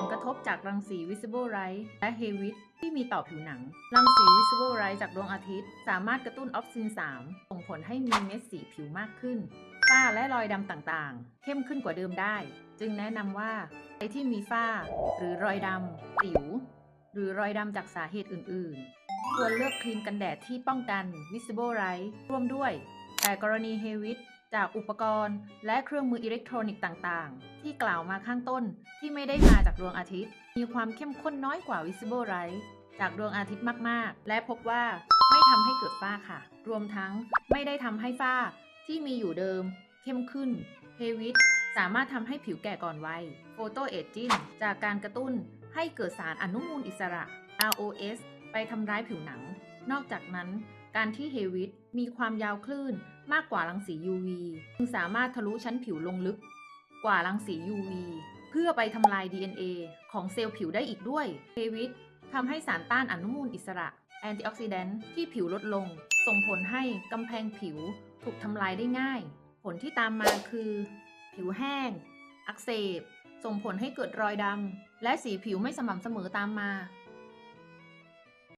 ลกระทบจากรังสี visible light และ heavy ที่มีต่อผิวหนัง รังสี visible light จากดวงอาทิตย์ สามารถกระตุ้นออกซิน 3 ส่งผลให้มีเม็ดสีผิวมากขึ้น ฝ้าและรอยดำต่างๆ เข้มขึ้นกว่าเดิมได้ จึงแนะนำว่าใครที่มีฝ้า หรือรอยดำสิว หรือรอยดำจากสาเหตุอื่น ๆ ควรเลือกครีมกันแดดที่ป้องกัน visible light ร่วมด้วย แต่กรณีเฮวิต จากอุปกรณ์และเครื่องมืออิเล็กทรอนิกส์ต่างๆ ที่กล่าวมาข้างต้นที่ไม่ได้มาจากดวงอาทิตย์ มีความเข้มข้นน้อยกว่า visible light จากดวงอาทิตย์มากๆ และพบว่าไม่ทำให้เกิดฝ้าค่ะ รวมทั้งไม่ได้ทำให้ฝ้าที่มีอยู่เดิม เข้มขึ้นเฮวิตสามารถทำให้ผิวแก่ก่อนวัยโฟโตเอจจิ้งจากการกระตุ้นให้เกิดสารอนุมูลอิสระ ROS ไปทำร้ายผิวหนัง นอกจากนั้น การที่เฮวิตมีความยาวคลื่นมากกว่ารังสี UV จึงสามารถทะลุชั้นผิวลงลึกกว่ารังสี UV เพื่อไปทำลาย DNA ของเซลล์ผิวได้อีกด้วย เฮวิตทำให้สารต้านอนุมูลอิสระแอนตี้ออกซิแดนต์ที่ผิวลดลง ส่งผลให้กำแพงผิวถูกทำลายได้ง่าย ผลที่ตามมาคือ ผิวแห้ง อักเสบ ส่งผลให้เกิดรอยดำและสีผิวไม่สม่ำเสมอตามมา